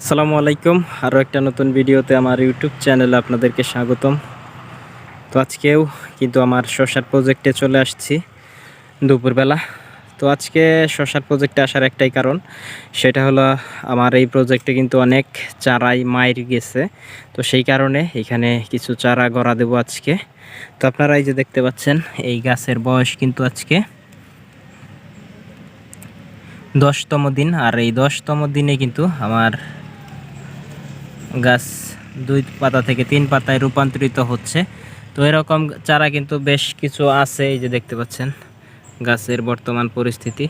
আসসালামু আলাইকুম। আরও একটা নতুন ভিডিওতে আমার ইউটিউব চ্যানেলে আপনাদেরকে স্বাগতম। তো আজকেও কিন্তু আমার শশার প্রজেক্টে চলে আসছি দুপুরবেলা। তো আজকে শশার প্রজেক্টে আসার একটাই কারণ, সেটা হলো আমার এই প্রজেক্টে কিন্তু অনেক চারাই মাইর গেছে। তো সেই কারণে এখানে কিছু চারা গড়া দেবো আজকে। তো আপনারা এই যে দেখতে পাচ্ছেন, এই গাছের বয়স কিন্তু আজকে দশতম দিন। আর এই দশতম দিনে কিন্তু আমার গাছ দুই পাতা থেকে তিন পাতায় রূপান্তরিত হচ্ছে। তো এরকম চারা কিন্তু বেশ কিছু আছে, এই যে দেখতে পাচ্ছেন গাছের বর্তমান পরিস্থিতি।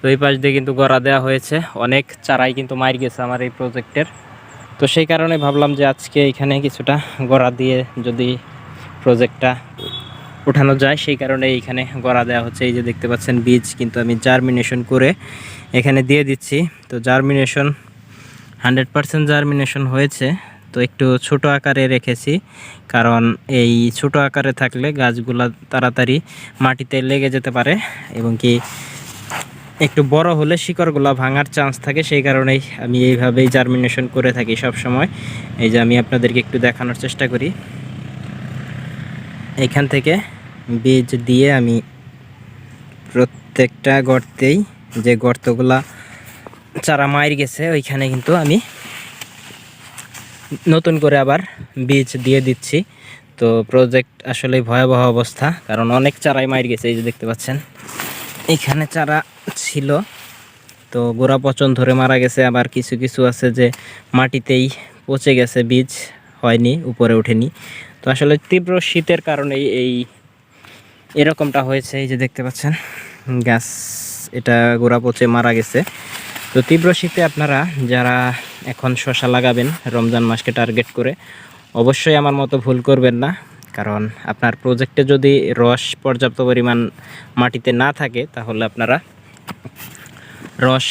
তো এই পাশ দিয়ে কিন্তু গড়া দেওয়া হয়েছে। অনেক চারাই কিন্তু মার গেছে আমার এই প্রজেক্টের তো সেই কারণে ভাবলাম যে আজকে এখানে কিছুটা গড়া দিয়ে যদি প্রজেক্টটা উঠানো যায়, সেই কারণে এইখানে গড়া দেওয়া হচ্ছে। এই যে দেখতে পাচ্ছেন বীজ কিন্তু আমি জার্মিনেশন করে এখানে দিয়ে দিচ্ছি। তো জার্মিনেশন হান্ড্রেড পারসেন্ট জার্মিনেশন হয়েছে, তো একটু ছোট আকারে রেখেছি, কারণ এই ছোট আকারে থাকলে গাছগুলা তাড়াতাড়ি মাটিতে লেগে যেতে পারে এবং কি একটু বড় হলে শিকড়গুলো ভাঙার চান্স থাকে, সেই কারণেই আমি এইভাবেই জার্মিনেশন করে থাকি সব সময় এই যে আমি আপনাদেরকে একটু দেখানোর চেষ্টা করি। এখান থেকে বীজ দিয়ে আমি প্রত্যেকটা গর্তেই যে গর্তগুলা চারা মাইর গেছে, ওইখানে কিন্তু আমি নতুন করে আবার বীজ দিয়ে দিচ্ছি। তো প্রজেক্ট আসলে ভয়াবহ অবস্থা, কারণ অনেক চারাই মাইর গেছে, এই যে দেখতে পাচ্ছেন। এখানে চারা ছিল, তো গোড়া পচন ধরে মারা গেছে। আবার কিছু কিছু আছে যে মাটিতেই পচে গেছে, বীজ হয়নি, উপরে ওঠেনি। তো আসলে তীব্র শীতের কারণেই এই এরকমটা হয়েছে, এই যে দেখতে পাচ্ছেন। গাছ, এটা গোড়া পচে মারা গেছে। তো তীব্র শীতে আপনারা যারা এখন শশা লাগাবেন, রমজান মাসকে টার্গেট করে, অবশ্যই আমার মতো ভুল করবেন না। কারণ আপনার প্রজেক্টে যদি রস পর্যাপ্ত পরিমাণ মাটিতে না থাকে, তাহলে আপনারা রস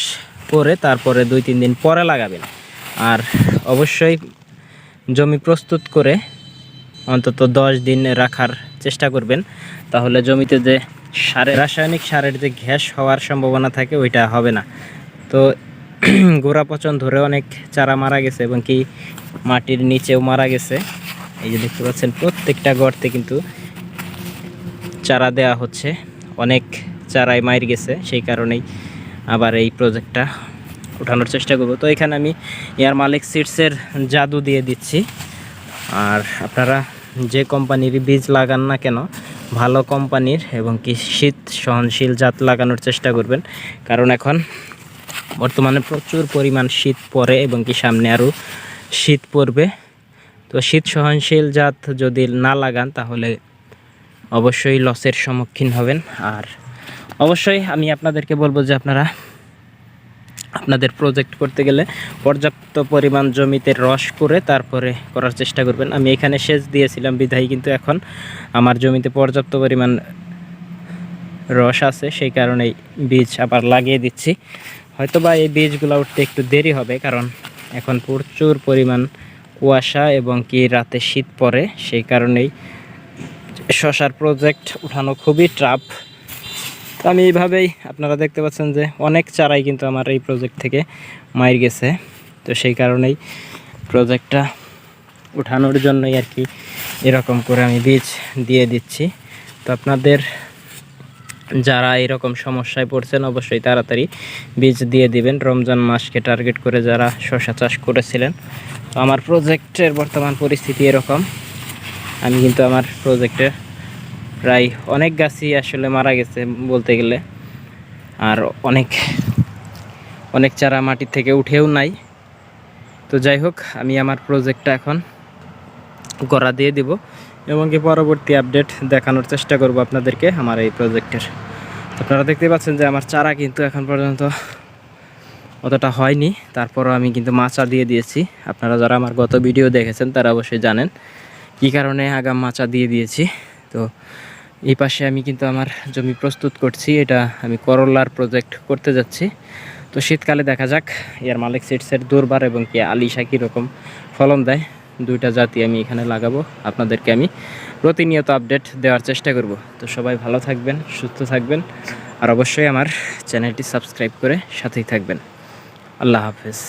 করে তারপরে দুই, তিন দিন পরে লাগাবেন। আর অবশ্যই জমি প্রস্তুত করে অন্তত দশ দিন রাখার চেষ্টা করবেন। তাহলে জমিতে যে সারে, রাসায়নিক সারের যে ঘ্যাস হওয়ার সম্ভাবনা থাকে, ওইটা হবে না। তো গোড়া পচন ধরে অনেক চারা মারা গেছে এবং কি মাটির নিচেও মারা গেছে। এই যে দেখতে পাচ্ছেন, প্রত্যেকটা গর্তে কিন্তু চারা দেওয়া হচ্ছে। অনেক চারাই মাইর গেছে, সেই কারণেই আবার এই প্রজেক্টটা ওঠানোর চেষ্টা করব। তো এখানে আমি এয়ার মালিক সিডসের জাদু দিয়ে দিচ্ছি। আর আপনারা যে কোম্পানির বীজ লাগান না কেন, ভালো কোম্পানির এবং কি শীত সহনশীল জাত লাগানোর চেষ্টা করবেন। কারণ এখন বর্তমানে প্রচুর পরিমাণ শীত পড়ে এবং কি সামনে আরও শীত পড়বে। তো শীত সহনশীল জাত যদি না লাগান, তাহলে অবশ্যই লসের সম্মুখীন হবেন। আর অবশ্যই আমি আপনাদেরকে বলব যে আপনারা আপনাদের প্রজেক্ট করতে গেলে পর্যাপ্ত পরিমাণ জমিতে রস করে তারপরে করার চেষ্টা করবেন। আমি এখানে সেচ দিয়েছিলাম বিধায়, কিন্তু এখন আমার জমিতে পর্যাপ্ত পরিমাণ রস আছে, সেই কারণেই বীজ আবার লাগিয়ে দিচ্ছি। হয়তো বা এই বীজগুলো উঠতে একটু দেরি হবে, কারণ এখন প্রচুর পরিমাণ কুয়াশা এবং কি রাতে শীত পড়ে, সেই কারণেই শশার প্রজেক্ট উঠানো খুবই ট্রাফ তো আমি এইভাবেই আপনারা দেখতে পাচ্ছেন যে অনেক চারাই কিন্তু আমার এই প্রজেক্ট থেকে মাইর গেছে। তো সেই কারণেই প্রজেক্টটা উঠানোর জন্যই আর কি এরকম করে আমি বীজ দিয়ে দিচ্ছি। তো আপনাদের যারা এরকম সমস্যায় পড়ছেন, অবশ্যই তাড়াতাড়ি বীজ দিয়ে দিবেন। রমজান মাসকে টার্গেট করে যারা শশা চাষ করেছিলেন। তো আমার প্রজেক্টের বর্তমান পরিস্থিতি এরকম। আমি কিন্তু আমার প্রজেক্টে প্রায় অনেক গাছই আসলে মারা গেছে বলতে গেলে। আর অনেক অনেক চারা মাটি থেকে উঠেও নাই। তো যাই হোক, আমি আমার প্রজেক্টটা এখন গড়া দিয়ে দিব। এবং কি পরবর্তী আপডেট দেখানোর চেষ্টা করব আপনাদেরকে আমার এই প্রজেক্টের। আপনারা দেখতে পাচ্ছেন যে আমার চারা কিন্তু এখন পর্যন্ত অতটা হয়নি। তারপরও আমি কিন্তু মাচা দিয়ে দিয়েছি। আপনারা যারা আমার গত ভিডিও দেখেছেন, তারা অবশ্যই জানেন কী কারণে আগাম মাচা দিয়ে দিয়েছি। তো এই পাশে আমি কিন্তু আমার জমি প্রস্তুত করছি। এটা আমি করলার প্রজেক্ট করতে যাচ্ছি। তো শীতকালে দেখা যাক, এর মালিক সিটসের দুর্বার এবং কি আলিশা কীরকম ফলন দেয়। দুইটা জাতি আমি এখানে লাগাবো, আপনাদেরকে আমি প্রতিনিয়ত আপডেট দেওয়ার চেষ্টা করব। তো সবাই ভালো থাকবেন, সুস্থ থাকবেন, আর অবশ্যই আমার চ্যানেলটি সাবস্ক্রাইব করে সাথেই থাকবেন। আল্লাহ হাফেজ।